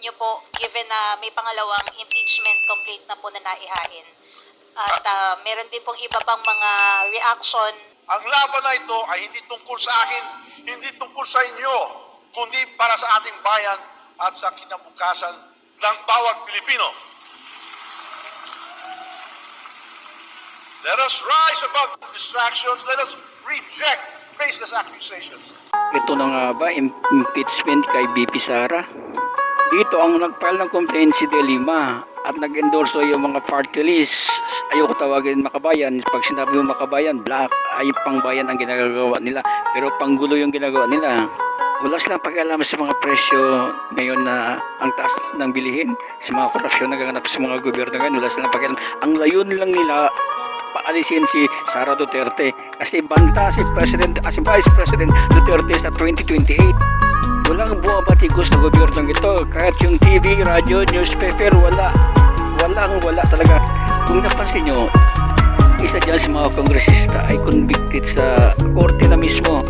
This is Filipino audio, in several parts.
nyo po, given na may pangalawang impeachment complaint na po na naihain, at ah, meron din pong iba pang mga reaction Ang laban na ito ay hindi tungkol sa akin, hindi tungkol sa inyo, kundi para sa ating bayan at sa kinabukasan ng bawat Pilipino. Let us rise above distractions. Let us reject baseless accusations. Ito na nga ba, im- impeachment kay BP Sara? Dito ang nag-file ng complaint si De Lima at nag-endorso yung mga party list. Ayoko tawagin makabayan. Pag sinabi mo makabayan, black ay pangbayan ang ginagawa nila. Pero panggulo yung ginagawa nila. Wala silang pakialam sa mga presyo ngayon na ang taas ng bilihin, sa mga korupsyon na gaganap sa mga gobyerno ngayon. Wala silang pakialam. Ang layon lang nila, paalisin si Sara Duterte kasi banta si President ah, si Vice President Duterte sa 2028 walang bumabatikos na gobyerno ito. Kahit yung TV, radio, newspaper wala. Walang wala talaga. Kung napansin nyo isa dyan sa mga kongresista ay convicted sa korte na mismo.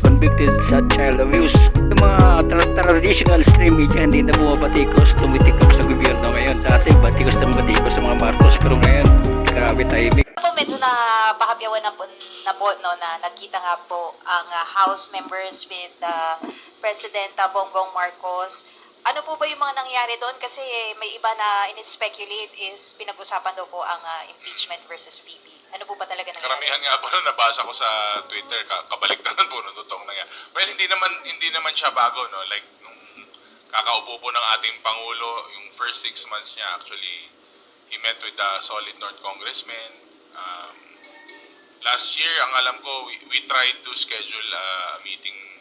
Convicted sa child abuse. Yung mga tra- traditional stream media hindi na bumabatikos. Tumitikap sa gobyerno ngayon. Dati batikos ng batikos sa mga Marcos. Pero ngayon grabe tahimik. Medyo na pakapyawan na po, na po no, na nagkita nga po ang ah, House members with uh, President ah, Bongbong Marcos. Ano po ba yung mga nangyari doon? Kasi may iba na in-speculate is pinag-usapan daw po ang ah, impeachment versus VP. Ano po ba talaga nangyari? Karamihan nga po nung nabasa ko sa Twitter, ka- kabaliktaran po nung totoong nangyari. Well, hindi naman hindi naman siya bago, no? Like, nung kakaupo po ng ating Pangulo, yung first six months niya, actually, he met with the solid North congressmen. Um, last year, ang alam ko, we, we tried to schedule a meeting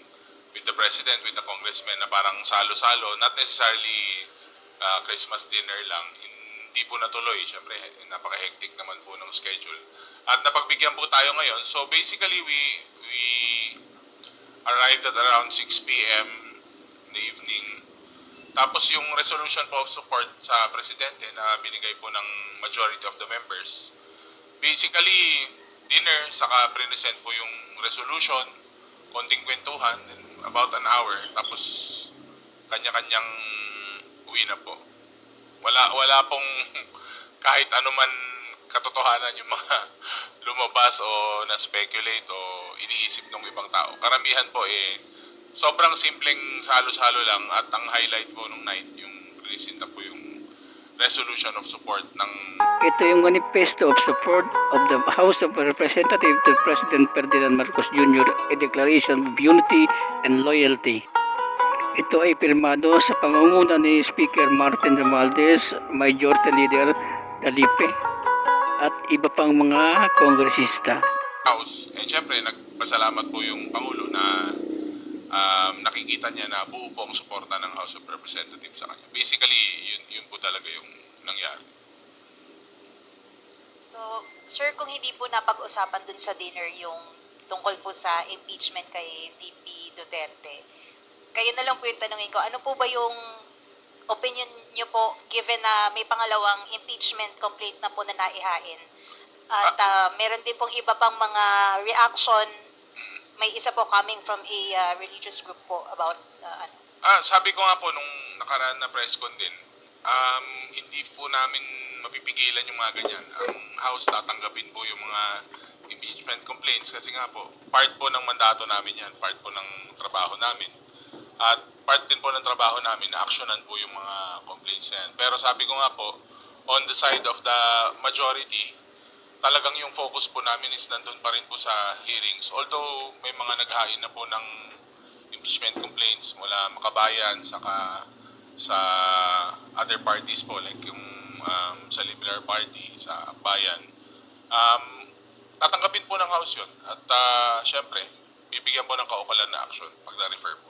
with the President, with the congressmen na parang salo-salo, not necessarily uh, Christmas dinner lang. Hindi po natuloy, syempre, napaka-hectic naman po ng schedule. At napagbigyan po tayo ngayon. So basically, we we arrived at around 6 p.m. in the evening. Tapos yung resolution po of support sa presidente na binigay po ng majority of the members. Basically, dinner, saka present po yung resolution, konting kwentuhan, and about an hour. Tapos kanya-kanyang uwi na po. Wala wala pong kahit anuman katotohanan yung mga lumabas o na-speculate o iniisip ng ibang tao. Karamihan po eh sobrang simpleng salo-salo lang at ang highlight po nung night yung presenta po yung resolution of support ng Ito yung manifesto of support of the House of Representatives to President Ferdinand Marcos Jr. a declaration of unity and loyalty. Ito ay pirmado sa pangunguna ni Speaker Martin Romualdez, Majority Leader Dalipe, at iba pang mga kongresista. House. And syempre, nagpasalamat po yung Pangulo na um, nakikita niya na buo po ang suporta ng House of Representatives sa kanya. Basically, yun, yun po talaga yung nangyari. So, sir, kung hindi po napag-usapan dun sa dinner yung tungkol po sa impeachment kay VP Duterte, kayo na lang po yung tanongin ko, ano po ba yung opinion nyo po given na may pangalawang impeachment complaint na po na naihain? At ah, meron din pong iba pang mga reaction, may isa po coming from a ah, religious group po about ah, ano, Ah, sabi ko nga po nung nakaraan na press con din, um, hindi po namin mapipigilan yung mga ganyan. Ang House tatanggapin po yung mga impeachment complaints kasi nga po, part po ng mandato namin yan, part po ng trabaho namin. At part din po ng trabaho namin na aksyonan po yung mga complaints yan. Pero sabi ko nga po, on the side of the majority, talagang yung focus po namin is nandun pa rin po sa hearings. Although may mga naghain na po ng impeachment complaints mula makabayan saka sa other parties po like yung um, sa Liberal Party, sa Bayan. Um, tatanggapin po ng House yun at uh, syempre bibigyan po ng kaukalan na action pag na-refer po.